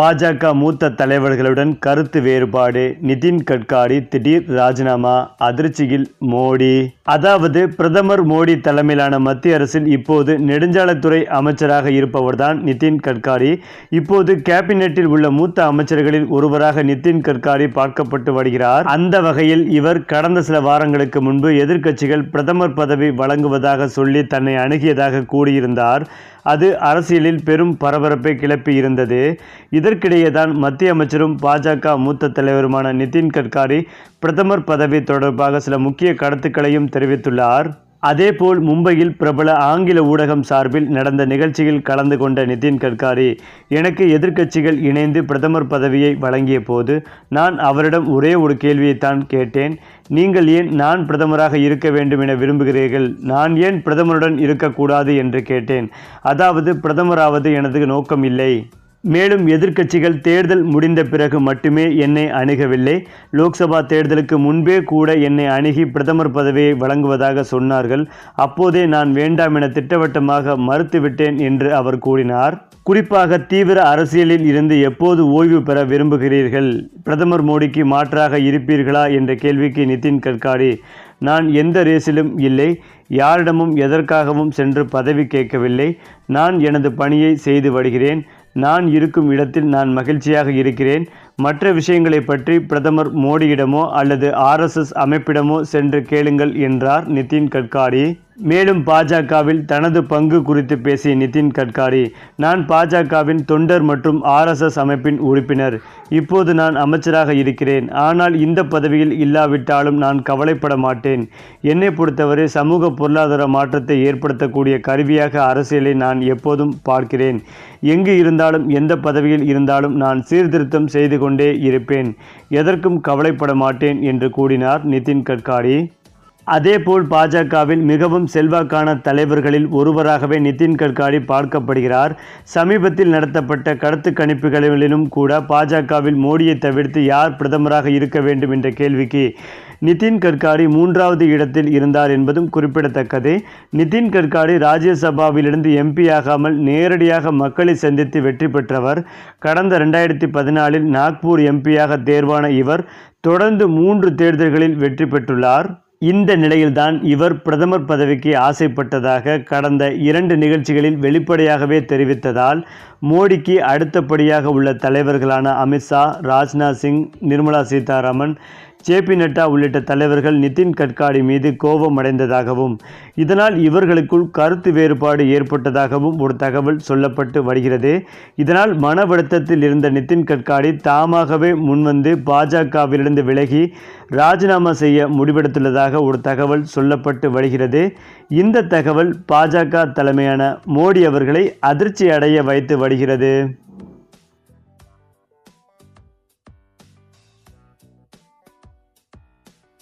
பாஜக மூத்த தலைவர்களுடன் கருத்து வேறுபாடு. நிதின் கட்காரி திடீர் ராஜினாமா அதிர்ச்சியில் மோடி. அதாவது பிரதமர் மோடி தலைமையிலான மத்திய அரசில் இப்போது நெடுஞ்சாலைத்துறை அமைச்சராக இருப்பவர்தான் நிதின் கட்காரி இப்போது கேபினெட்டில் உள்ள மூத்த அமைச்சர்களில் ஒருவராக நிதின் கட்காரி பார்க்கப்பட்டு வருகிறார். அந்த வகையில் இவர் கடந்த சில வாரங்களுக்கு முன்பு எதிர்க்கட்சிகள் பிரதமர் பதவி வழங்குவதாக சொல்லி தன்னை அணுகியதாக கூறியிருந்தார். அது அரசியலில் பெரும் பரபரப்பை கிளப்பி இருந்தது. இதற்கிடையே தான் மத்திய அமைச்சரும் பாஜக மூத்த தலைவருமான நிதின் கட்காரி பிரதமர் பதவி தொடர்பாக சில முக்கிய கருத்துக்களையும் தெரிவித்துள்ளார். அதேபோல் மும்பையில் பிரபல ஆங்கில ஊடகம் சார்பில் நடந்த நிகழ்ச்சியில் கலந்து கொண்ட நிதின் கட்காரி எனக்கு எதிர்க்கட்சிகள் இணைந்து பிரதமர் பதவியை வழங்கிய போது நான் அவரிடம் ஒரே ஒரு கேள்வியைத்தான் கேட்டேன். நீங்கள் ஏன் நான் பிரதமராக இருக்க வேண்டும் என விரும்புகிறீர்கள்? நான் ஏன் பிரதமருடன் இருக்கக்கூடாது? என்று கேட்டேன். அதாவது பிரதமராவது எனது நோக்கம் இல்லை. மேலும் எதிர்க்கட்சிகள் தேர்தல் முடிந்த பிறகு மட்டுமே என்னை அணுகவில்லை. லோக்சபா தேர்தலுக்கு முன்பே கூட என்னை அணுகி பிரதமர் பதவியை வழங்குவதாக சொன்னார்கள். அப்போதே நான் வேண்டாம் என திட்டவட்டமாக மறுத்துவிட்டேன் என்று அவர் கூறினார். குறிப்பாக தீவிர அரசியலில் இருந்து எப்போது ஓய்வு பெற விரும்புகிறீர்கள்? பிரதமர் மோடிக்கு மாற்றாக இருப்பீர்களா? என்ற கேள்விக்கு நிதின் கட்காரி நான் எந்த ரேஸிலும் இல்லை. யாரிடமும் எதற்காகவும் சென்று பதவி கேட்கவில்லை. நான் எனது பணியை செய்து வருகிறேன். நான் இருக்கும் இடத்தில் நான் மகிழ்ச்சியாக இருக்கிறேன். மற்ற விஷயங்களை பற்றி பிரதமர் மோடியிடமோ அல்லது ஆர்எஸ்எஸ் அமைப்பிடமோ சென்று கேளுங்கள் என்றார் நிதின் கட்காரி. மேலும் பாஜகவில் தனது பங்கு குறித்து பேசிய நிதின் கட்காரி நான் பாஜகவின் தொண்டர் மற்றும் ஆர்எஸ்எஸ் அமைப்பின் உறுப்பினர். இப்போது நான் அமைச்சராக இருக்கிறேன். ஆனால் இந்த பதவியில் இல்லாவிட்டாலும் நான் கவலைப்பட மாட்டேன். என்னை பொறுத்தவரை சமூக பொருளாதார மாற்றத்தை ஏற்படுத்தக்கூடிய கருவியாக அரசியலை நான் எப்போதும் பார்க்கிறேன். எங்கு இருந்தாலும் எந்த பதவியில் இருந்தாலும் நான் சீர்திருத்தம் செய்து கொண்டு இருப்பேன். எதற்கும் கவலைப்பட மாட்டேன் என்று கூறினார் நிதின் கட்காரி அதேபோல் பாஜகவில் மிகவும் செல்வாக்கான தலைவர்களில் ஒருவராகவே நிதின் கட்காரி பார்க்கப்படுகிறார். சமீபத்தில் நடத்தப்பட்ட கருத்து கணிப்புகளிலும் கூட பாஜகவில் மோடியை தவிர்த்து யார் பிரதமராக இருக்க வேண்டும் என்ற கேள்விக்கு நிதின் கட்காரி மூன்றாவது இடத்தில் இருந்தார் என்பதும் குறிப்பிடத்தக்கது. நிதின் கட்காரி ராஜ்யசபாவிலிருந்து எம்பி ஆகாமல் நேரடியாக மக்களை சந்தித்து வெற்றி பெற்றவர். கடந்த ரெண்டாயிரத்தி பதினாலில் நாக்பூர் எம்பியாக தேர்வான இவர் தொடர்ந்து மூன்று தேர்தல்களில் வெற்றி பெற்றுள்ளார். இந்த நிலையில்தான் இவர் பிரதமர் பதவிக்கு ஆசைப்பட்டதாக கடந்த இரண்டு நிகழ்ச்சிகளில் வெளிப்படையாகவே தெரிவித்ததால் மோடிக்கு அடுத்தபடியாக உள்ள தலைவர்களான அமித்ஷா ராஜ்நாத் சிங் நிர்மலா சீதாராமன் ஜேபி நட்டா உள்ளிட்ட தலைவர்கள் நிதின் கட்காரி மீது கோபம் அடைந்ததாகவும் இதனால் இவர்களுக்குள் கருத்து வேறுபாடு ஏற்பட்டதாகவும் ஒரு தகவல் சொல்லப்பட்டு வருகிறது. இதனால் மன வருத்தத்தில் இருந்த நிதின் கட்காரி தாமாகவே முன்வந்து பாஜகவிலிருந்து விலகி ராஜினாமா செய்ய முடிவெடுத்துள்ளதாக ஒரு தகவல் சொல்லப்பட்டு வருகிறது. இந்த தகவல் பாஜக தலைமையான மோடி அவர்களை அதிர்ச்சி அடைய வைத்து வருகிறது.